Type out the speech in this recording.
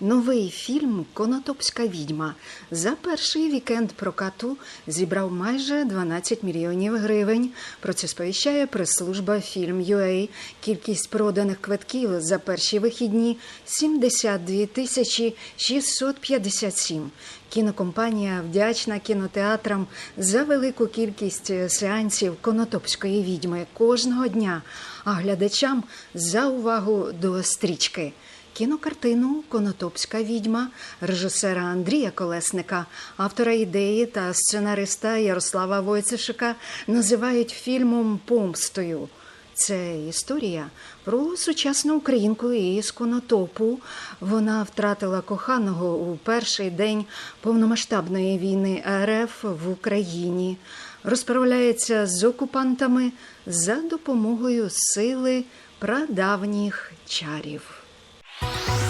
Новий фільм Конотопська відьма за перший вікенд прокату зібрав майже 12 мільйонів гривень. Про це сповіщає прес-служба «Фільм.UA». Кількість проданих квитків за перші вихідні 72 тисячі 657. Кінокомпанія вдячна кінотеатрам за велику кількість сеансів Конотопської відьми кожного дня, а глядачам за увагу до стрічки. Кінокартину Конотопська відьма режисера Андрія Колесника, автора ідеї та сценариста Ярослава Войцешика називають фільмом Помстою. Це історія про сучасну українку із Конотопу. Вона втратила коханого у перший день повномасштабної війни РФ в Україні. Розправляється з окупантами за допомогою сили прадавніх чарів. Bye.